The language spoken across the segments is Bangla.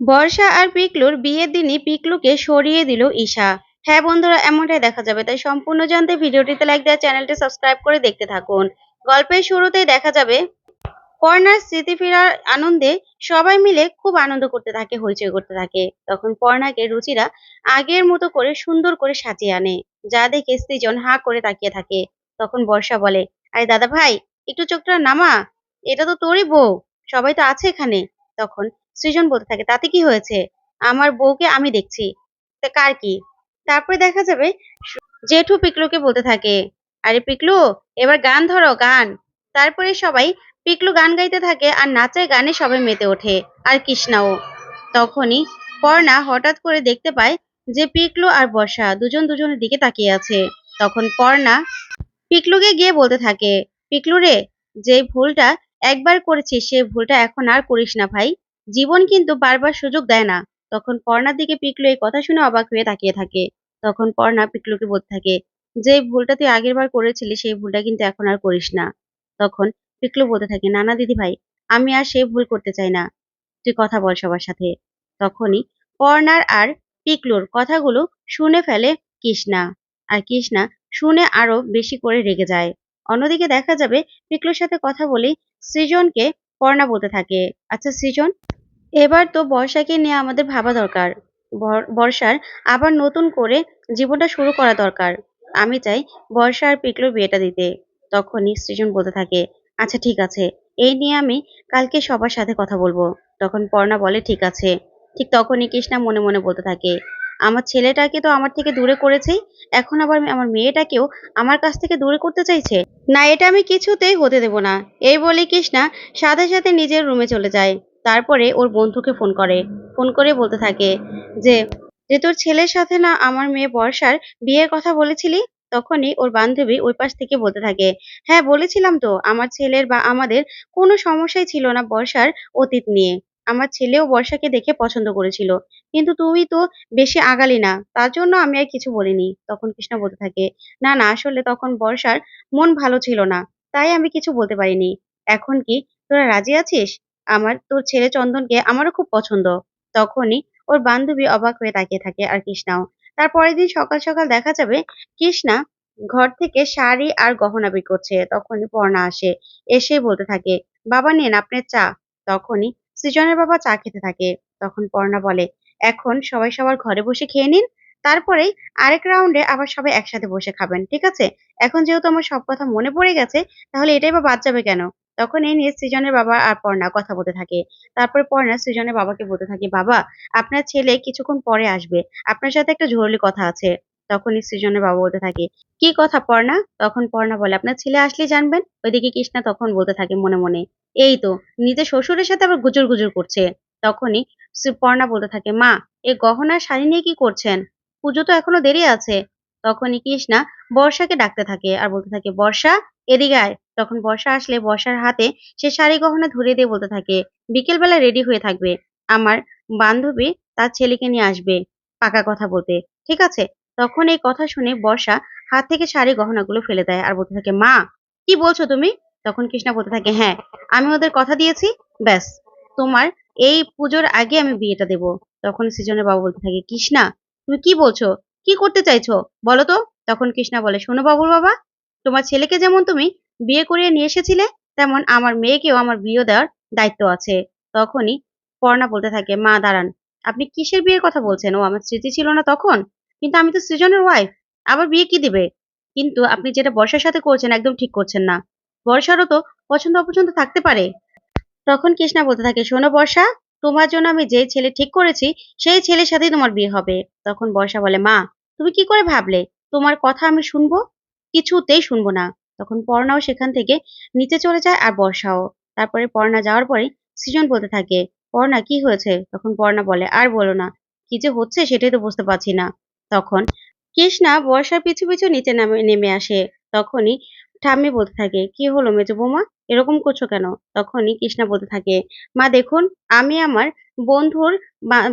বর্ষা আর পিকলুর বিয়ের দিনই পিকলুকে সরিয়ে দিল ঈশা। হ্যাঁ বন্ধুরা, এমনটাই দেখা যাবে। তাই সম্পূর্ণ জানতে ভিডিওটিতে লাইক দেওয়া চ্যানেলটি সাবস্ক্রাইব করে দেখতে থাকুন। গল্পের শুরুতেই দেখা যাবে, পর্ণার স্মৃতি ফেরার আনন্দে সবাই মিলে খুব আনন্দ করতে থাকে, হইচই করতে থাকে। তখন পর্ণাকে রুচিরা আগের মতো করে সুন্দর করে সাজিয়ে আনে, যা দেখে সৃজন হাঁ করে তাকিয়ে থাকে। তখন বর্ষা বলে, আরে দাদা ভাই একটু চোখটা নামা, এটা তো তোরই বউ, সবাই তো আছে এখানে। তখন সৃজন বলতে থাকে, তাতে কি হয়েছে? আমার বউকে আমি দেখছি। তা কার কি? তারপরে দেখা যাবে জেঠু পিকলুকে বলতে থাকে, আরে পিকলু, এবার গান ধরো, গান। তারপরে সবাই পিকলু গান গাইতে থাকে আর নাচের গানে সবাই মেতে ওঠে, আর কৃষ্ণাও তখনই পর্ণা হঠাৎ করে দেখতে পায় যে পিকলু আর বর্ষা দুজন দুজনের দিকে তাকিয়ে আছে। তখন পর্ণা পিকলুকে গিয়ে বলতে থাকে, পিকলু রে যে ভুলটা একবার করেছিস সে ভুলটা এখন আর করিস না ভাই। জীবন কিন্তু বারবার সুযোগ দেয় না। তখন পর্ণার দিকে পিকলু এই কথা শুনে অবাক হয়ে তাকিয়ে থাকে। তখন পর্ণা পিকলুকে বলতে থাকে, যে ভুলটা তুই আগের বার করেছিলি, সেই ভুলটা কিন্তু এখন আর করিস না। তখন পিকলু বলতে থাকে না না দিদি ভাই, আমি আর সেই ভুল করতে চাই না। তুই কথা বল সবার সাথে। তখনই পর্ণার আর পিকলুর কথাগুলো শুনে ফেলে কৃষ্ণা। আর কৃষ্ণা শুনে আরও বেশি করে রেগে যায়। অন্যদিকে দেখা যাবে, পিকলুর সাথে কথা বলি সৃজনকে পর্ণা বলতে থাকে আচ্ছা সৃজন এবার তো বর্ষাকে নিয়ে আমাদের ভাবা দরকার। বর্ষার আবার নতুন করে জীবনটা শুরু করা দরকার। আমি চাই বর্ষা আর বিয়েটা দিতে। তখনই সৃজন বলতে থাকে আচ্ছা ঠিক আছে। এই নিয়ে আমি কালকে সবার সাথে কথা বলব। তখন পর্ণা বলে, ঠিক আছে। ঠিক তখনই কৃষ্ণা মনে মনে বলতে থাকে, আমার ছেলেটাকে তো আমার থেকে দূরে করেছেই এখন আবার আমার মেয়েটাকেও আমার কাছ থেকে দূরে করতে চাইছে? না, এটা আমি কিছুতেই হতে দেব না। এই বলে কৃষ্ণা সাথে সাথে নিজের রুমে চলে যায়। তারপরে ওর বন্ধুকে ফোন করে। ফোন করে বলতে থাকে যে যে তোর ছেলের সাথে না আমার মেয়ে বর্ষার বিয়ের কথা বলেছিলি? তখনই ওর বান্ধবী ওই পাশ থেকে বলতে থাকে হ্যাঁ বলেছিলাম তো, আমার ছেলের বা আমাদের কোনো সমস্যাই ছিল না বর্ষার অতীত নিয়ে। আমার ছেলেও বর্ষাকে দেখে পছন্দ করেছিল। কিন্তু তুই তো বেশি আগালি না, তার জন্য আমি আর কিছু বলিনি। তখন কৃষ্ণ বলতে থাকে, না না, আসলে তখন বর্ষার মন ভালো ছিল না, তাই আমি কিছু বলতে পারিনি। এখন কি তোরা রাজি আছিস? আমার তোর ছেলে চন্দনকে আমারও খুব পছন্দ। তখনই ওর বান্ধবী অবাক হয়ে তাকিয়ে থাকে আর কৃষ্ণাও। তারপরের দিন সকাল সকাল দেখা যাবে কৃষ্ণা ঘর থেকে শাড়ি আর গহনা বের করছে। তখনই পর্ণা আসে। এসে বলতে থাকে, বাবা, নেন আপনার চা। তখনই সৃজনের বাবা চা খেতে থাকে। তখন পর্ণা বলে, এখন সবাই সবার ঘরে বসে খেয়ে নিন। তারপরেই আরেক রাউন্ডে আবার সবাই একসাথে বসে খাবেন, ঠিক আছে? এখন যেহেতু আমার সব কথা মনে পড়ে গেছে, তাহলে এটাই বা বাদ যাবে কেন? তখন এই নিয়ে সৃজনের বাবা আর পর্ণা কথা বলতে থাকে। তারপর পর্ণা সৃজনের বাবাকে বলতে থাকে, বাবা, আপনার ছেলে কিছুক্ষণ পরে আসবে। আপনার সাথে একটা জরুরি কথা আছে। তখনই সৃজনের বাবা বলতে থাকে, কি কথা পর্ণা? তখন পর্ণা বলে, আপনার ছেলে আসলে জানবেন? ওইদিকে কৃষ্ণা তখন বলতে থাকে মনে মনে, এই তো, নিজের শ্বশুরের সাথে আবার গুজর গুজর করছে। তখনই পর্ণা বলতে থাকে, মা, এ গহনার শাড়ি নিয়ে কি করছেন? পুজো তো এখনও দেরি আছে। তখনই কৃষ্ণা বর্ষাকে ডাকতে থাকে আর বলতে থাকে, বর্ষা, এদিকে আয়। তখন বর্ষা আসলে বর্ষার হাতে সে শাড়ি গহনা ধরিয়ে দিয়ে বলতে থাকে, বিকেলবেলা রেডি হয়ে থাকবে। আমার বান্ধবী তার ছেলেকে নিয়ে আসবে। পাকা কথা বলতে। ঠিক আছে? তখন এই কথা শুনে বর্ষা হাত থেকে শাড়ি গহনাগুলো ফেলে দেয় আর বলতে থাকে, মা, কি বলছো তুমি? তখন কৃষ্ণা বলতে থাকে হ্যাঁ আমি ওদের কথা দিয়েছি, ব্যাস। তোমার এই পুজোর আগে আমি বিয়েটা দেব। তখন সৃজনের বাবা বলতে থাকে, কৃষ্ণা, তুমি কি বলছো? কি করতে চাইছো? বলো তো। তখন কৃষ্ণা বলে, শোনো বাবুর বাবা, তোমার ছেলেকে যেমন তুমি বিয়ে করিয়ে নিয়ে এসেছিলে? তেমন আমার মেয়েকেও আমার বিয়ে দেওয়ার দায়িত্ব আছে। তখনই পর্ণা বলতে থাকে, মা, দাঁড়ান। আপনি কিসের বিয়ের কথা বলছেন? ও আমার স্মৃতি ছিল না তখন। কিন্তু আমি তো সৃজনের ওয়াইফ আবার বিয়ে কি দিবে? কিন্তু আপনি যেটা বর্ষার সাথে করছেন একদম ঠিক করছেন না। বর্ষারও তো পছন্দ অপছন্দ থাকতে পারে। তখন কৃষ্ণা বলতে থাকে, শোনো বর্ষা, তোমার জন্য আমি যে ছেলে ঠিক করেছি, সেই ছেলের সাথেই তোমার বিয়ে হবে। তখন বর্ষা বলে, মা, তুমি কি করে ভাবলে? তোমার কথা আমি শুনব? কিছুতেই শুনব না। তখন পর্ণাও সেখান থেকে নিচে চলে যায় আর বর্ষাও। তারপরে পর্ণা যাওয়ার পরে সৃজন বলতে থাকে পর্ণা কি হয়েছে? তখন পর্ণা বলে, আর বলো না, কি যে হচ্ছে সেটাই তো বুঝতে পারছি না। তখন কৃষ্ণা বর্ষার পিছু পিছু নিচে নামে, নেমে আসে। তখনই ঠাম্মি বলতে থাকে, কি হলো মেজো বৌমা? এরকম করছ কেন? তখনই কৃষ্ণা বলতে থাকে, মা, দেখুন, আমি আমার বন্ধুর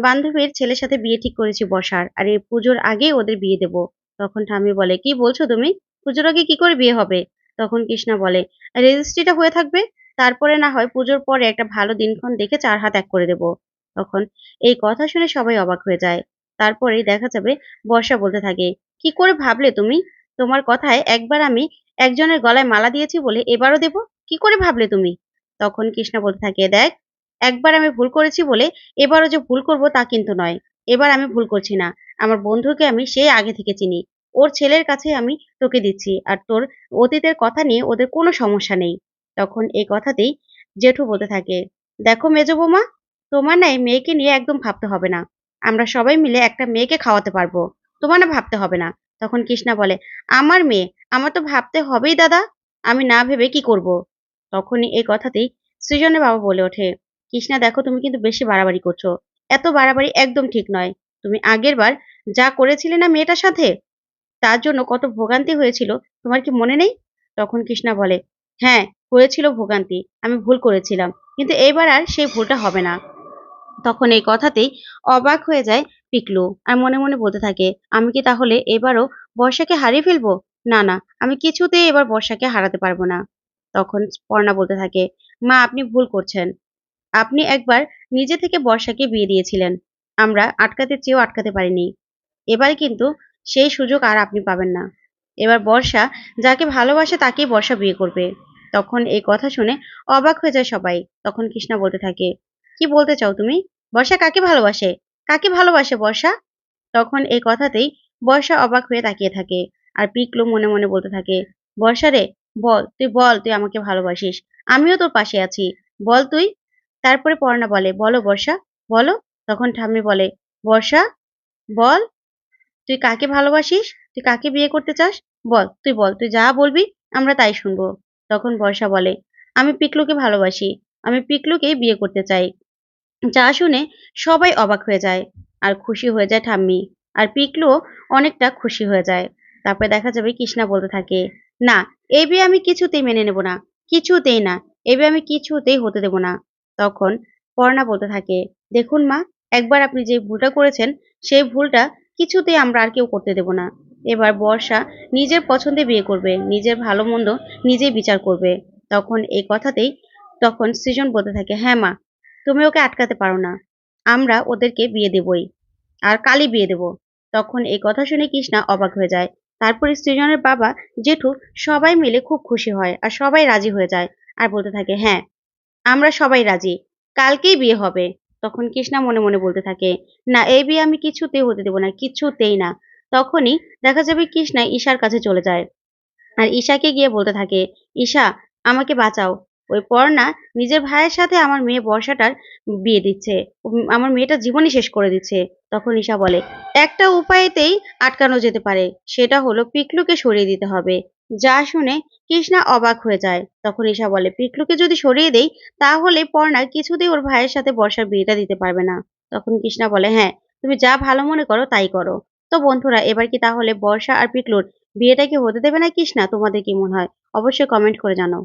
বান্ধবীর ছেলের সাথে বিয়ে ঠিক করেছি বর্ষার, আর এই পুজোর আগেই ওদের বিয়ে দেব। তখন ঠাম্মি বলে, কি বলছো তুমি? পুজোর আগে কি করে বিয়ে হবে? তখন কৃষ্ণা বলে, রেজিস্ট্রিটা হয়ে থাকবে, তারপরে না হয় পুজোর পরে একটা ভালো দিনক্ষণ দেখে চার হাত এক করে দেব। তখন এই কথা শুনে সবাই অবাক হয়ে যায়। তারপরেই দেখা যাবে বর্ষা বলতে থাকে, কি করে ভাবলে তুমি? তোমার কথায় একবার আমি একজনের গলায় মালা দিয়েছি বলে এবারও দেব? কি করে ভাবলে তুমি? তখন কৃষ্ণা বলতে থাকে, দেখ, একবার আমি ভুল করেছি বলে এবারও যে ভুল করব তা কিন্তু নয়। এবার আমি ভুল করছি না। আমার বন্ধুকে আমি সেই আগে থেকে চিনি। ওর ছেলের কাছে আমি তোকে দিচ্ছি আর তোর অতীতের কথা নিয়ে ওদের কোনো সমস্যা নেই। তখন এই কথাতেই জেঠু বলতে থাকে, দেখো মেজো বৌমা, তোমার না এই মেয়েকে নিয়ে একদম ভাবতে হবে না। আমরা সবাই মিলে একটা মেয়েকে খাওয়াতে পারব। তোমার না ভাবতে হবে না। তখন কৃষ্ণা বলে, আমার মেয়ে, আমার তো ভাবতে হবেই দাদা, আমি না ভেবে কি করব? তখনই এই কথাতেই সৃজনের বাবা বলে ওঠে, কৃষ্ণা, দেখো তুমি কিন্তু বেশি বাড়াবাড়ি করছ। এত বাড়াবাড়ি একদম ঠিক নয়। তুমি আগের বার যা করেছিলে না মেয়েটার সাথে? তার জন্য কত ভোগান্তি হয়েছিল, তোমার কি মনে নেই? তখন কৃষ্ণা বলে হ্যাঁ হয়েছিল ভোগান্তি, আমি ভুল করেছিলাম, কিন্তু এইবার আর সেই ভুলটা হবে না। তখন এই কথাতেই অবাক হয়ে যায় পিকলু আর মনে মনে বলতে থাকে, আমি কি তাহলে এবারও বর্ষাকে হারিয়ে ফেলব? না না, আমি কিছুতেই এবার বর্ষাকে হারাতে পারব না। তখন পর্ণা বলতে থাকে, মা, আপনি ভুল করছেন। আপনি একবার নিজে থেকে বর্ষাকে বিয়ে দিয়েছিলেন, আমরা আটকাতে চেয়েও আটকাতে পারিনি। এবার কিন্তু সেই সুযোগ আর আপনি পাবেন না। এবার বর্ষা যাকে ভালোবাসে তাকেই বর্ষা বিয়ে করবে। তখন এই কথা শুনে অবাক হয়ে যায় সবাই। তখন কৃষ্ণা বলতে থাকে, কি বলতে চাও তুমি? বর্ষা কাকে ভালোবাসে? কাকে ভালোবাসে বর্ষা? তখন এই কথাতেই বর্ষা অবাক হয়ে তাকিয়ে থাকে আর পিকলু মনে মনে বলতে থাকে, বর্ষা রে, বল, তুই বল, তুই আমাকে ভালোবাসিস। আমিও তোর পাশে আছি। বল তুই? তারপরে পর্ণা বলে, বলো বর্ষা, বলো? তখন ঠাম্মি বলে, বর্ষা, বল। তুই কাকে ভালোবাসিস? তুই কাকে বিয়ে করতে চাস? বল, তুই বল, তুই যা বলবি, আমরা তাই শুনব। তখন বর্ষা বলে, আমি পিকলুকে ভালোবাসি, আমি পিকলুকেই বিয়ে করতে চাই। যা শুনে সবাই অবাক হয়ে যায়, আর খুশি হয়ে যায় ঠাম্মি, আর পিকলুও অনেকটা খুশি হয়ে যায়। তারপরে দেখা যাবে কৃষ্ণা বলতে থাকে, না এই বিয়ে আমি কিছুতেই মেনে নেব না, কিছুতেই না এই বিয়ে আমি কিছুতেই হতে দেব না। তখন পর্ণা বলতে থাকে, দেখুন মা, একবার আপনি যে ভুলটা করেছেন, সেই ভুলটা কিছুতেই আমরা আর কেউ করতে দেব না। এবার বর্ষা নিজের পছন্দে বিয়ে করবে, নিজের ভালো মন্দ নিজেই বিচার করবে। তখন এই কথাতেই, তখন সৃজন বলতে থাকে হ্যাঁ মা, তুমি ওকে আটকাতে পারো না, আমরা ওদেরকে বিয়ে দেবই, আর কালই বিয়ে দেব। তখন এই কথা শুনে কৃষ্ণা অবাক হয়ে যায়। তারপরে সৃজনের বাবা জেঠু সবাই মিলে খুব খুশি হয় আর সবাই রাজি হয়ে যায় আর বলতে থাকে হ্যাঁ আমরা সবাই রাজি, কালকেই বিয়ে হবে। তখন কৃষ্ণা মনে মনে বলতে থাকে, না, এই বিয়ে আমি কিছুতেই হতে দেবো না, কিছুতেই না। তখনই দেখা যাবে কৃষ্ণা ঈশার কাছে চলে যায় আর ঈশাকে গিয়ে বলতে থাকে, ঈশা, আমাকে বাঁচাও। ওই পর্ণা নিজের ভাইয়ের সাথে আমার মেয়ে বর্ষাটার বিয়ে দিচ্ছে আমার মেয়েটা জীবনই শেষ করে দিচ্ছে। তখন ঈশা বলে, একটা উপায়তেই আটকানো যেতে পারে, সেটা হলো পিকলুকে সরিয়ে দিতে হবে। যা শুনে কৃষ্ণা অবাক হয়ে যায়। তখন ঈশা বলে, পিকলুকে যদি সরিয়ে দেই, তাহলে পর্ণা কিছুতেই ওর ভাইয়ের সাথে বর্ষার বিয়েটা দিতে পারবে না। তখন কৃষ্ণা বলে হ্যাঁ তুমি যা ভালো মনে করো, তাই করো। তো বন্ধুরা, এবার কি তাহলে বর্ষা আর পিকলুর বিয়েটা কি হতে দেবে না কৃষ্ণা? তোমাদের কি মনে হয়? অবশ্যই কমেন্ট করে জানাও।